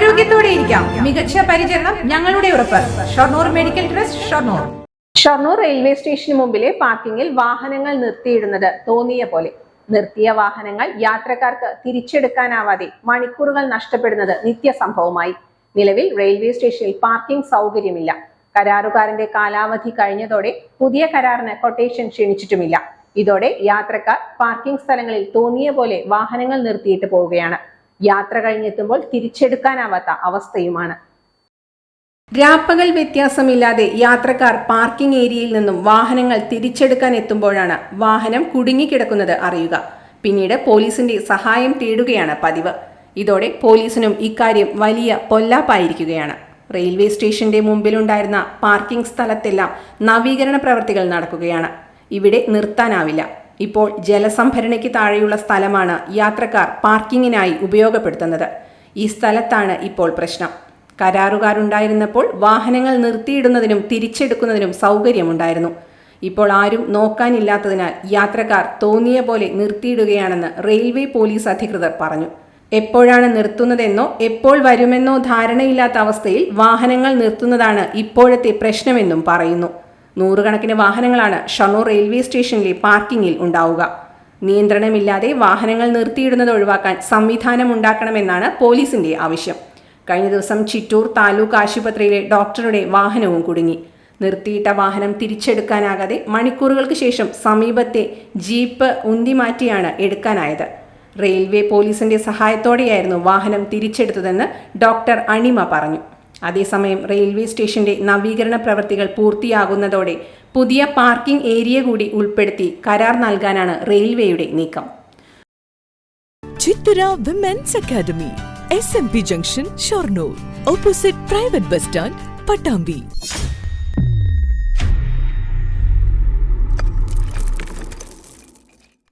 ആരോഗ്യത്തോടെ ഇരിക്കാം. മികച്ച പരിചരണം ഞങ്ങളുടെ ഉറപ്പ്. Shoranur medical trust Shoranur. Shoranur railway സ്റ്റേഷന് മുമ്പിലെ പാർക്കിംഗിൽ വാഹനങ്ങൾ നിർത്തിയിടുന്നത് തോന്നിയ പോലെ. നിർത്തിയ വാഹനങ്ങൾ യാത്രക്കാർക്ക് തിരിച്ചെടുക്കാനാവാതെ മണിക്കൂറുകൾ നഷ്ടപ്പെടുന്നത് നിത്യസംഭവമായി. നിലവിൽ റെയിൽവേ സ്റ്റേഷനിൽ പാർക്കിംഗ് സൗകര്യമില്ല. കരാറുകാരന്റെ കാലാവധി കഴിഞ്ഞതോടെ പുതിയ കരാറിന് കൊട്ടേഷൻ ക്ഷണിച്ചിട്ടുമില്ല. ഇതോടെ യാത്രക്കാർ പാർക്കിംഗ് സ്ഥലങ്ങളിൽ തോന്നിയ പോലെ വാഹനങ്ങൾ നിർത്തിയിട്ട് പോവുകയാണ്. യാത്ര കഴിഞ്ഞെത്തുമ്പോൾ തിരിച്ചെടുക്കാനാവാത്ത അവസ്ഥയുമാണ്. രാപ്പകൽ വ്യത്യാസമില്ലാതെ യാത്രക്കാർ പാർക്കിംഗ് ഏരിയയിൽ നിന്നും വാഹനങ്ങൾ തിരിച്ചെടുക്കാൻ എത്തുമ്പോഴാണ് വാഹനം കുടുങ്ങിക്കിടക്കുന്നത് അറിയുക. പിന്നീട് പോലീസിന്റെ സഹായം തേടുകയാണ് പതിവ്. ഇതോടെ പോലീസിനും ഇക്കാര്യം വലിയ പൊല്ലാപ്പായിരിക്കുകയാണ്. റെയിൽവേ സ്റ്റേഷന്റെ മുമ്പിലുണ്ടായിരുന്ന പാർക്കിംഗ് സ്ഥലത്തെല്ലാം നവീകരണ പ്രവർത്തികൾ നടക്കുകയാണ്. ഇവിടെ നിർത്താനാവില്ല. ഇപ്പോൾ ജലസംഭരണിക്ക് താഴെയുള്ള സ്ഥലമാണ് യാത്രക്കാർ പാർക്കിങ്ങിനായി ഉപയോഗപ്പെടുത്തുന്നത്. ഈ സ്ഥലത്താണ് ഇപ്പോൾ പ്രശ്നം. കരാറുകാരുണ്ടായിരുന്നപ്പോൾ വാഹനങ്ങൾ നിർത്തിയിടുന്നതിനും തിരിച്ചെടുക്കുന്നതിനും സൗകര്യമുണ്ടായിരുന്നു. ഇപ്പോൾ ആരും നോക്കാനില്ലാത്തതിനാൽ യാത്രക്കാർ തോന്നിയ പോലെ നിർത്തിയിടുകയാണെന്ന് റെയിൽവേ പോലീസ് അധികൃതർ പറഞ്ഞു. എപ്പോഴാണ് നിർത്തുന്നതെന്നോ എപ്പോൾ വരുമെന്നോ ധാരണയില്ലാത്ത അവസ്ഥയിൽ വാഹനങ്ങൾ നിർത്തുന്നതാണ് ഇപ്പോഴത്തെ പ്രശ്നമെന്നും പറയുന്നു. നൂറുകണക്കിന് വാഹനങ്ങളാണ് ഷൊർണൂർ റെയിൽവേ സ്റ്റേഷനിലെ പാർക്കിംഗിൽ ഉണ്ടാവുക. നിയന്ത്രണമില്ലാതെ വാഹനങ്ങൾ നിർത്തിയിടുന്നത് ഒഴിവാക്കാൻ സംവിധാനം ഉണ്ടാക്കണമെന്നാണ് പോലീസിന്റെ ആവശ്യം. കഴിഞ്ഞ ദിവസം ചിറ്റൂർ താലൂക്ക് ആശുപത്രിയിലെ ഡോക്ടറുടെ വാഹനവും കുടുങ്ങി. നിർത്തിയിട്ട വാഹനം തിരിച്ചെടുക്കാനാകാതെ മണിക്കൂറുകൾക്ക് ശേഷം സമീപത്തെ ജീപ്പ് ഉന്തിമാറ്റിയാണ് എടുക്കാനായത്. റെയിൽവേ പോലീസിന്റെ സഹായത്തോടെയായിരുന്നു വാഹനം തിരിച്ചെടുത്തതെന്ന് ഡോക്ടർ അണിമ പറഞ്ഞു. അതേസമയം റെയിൽവേ സ്റ്റേഷന്റെ നവീകരണ പ്രവൃത്തികൾ പൂർത്തിയാകുന്നതോടെ പുതിയ പാർക്കിംഗ് ഏരിയ കൂടി ഉൾപ്പെടുത്തി കരാർ നൽകാനാണ് റെയിൽവേയുടെ നീക്കം. Chithura women's academy S M P junction Shoranur opposite private bus stand Pattambi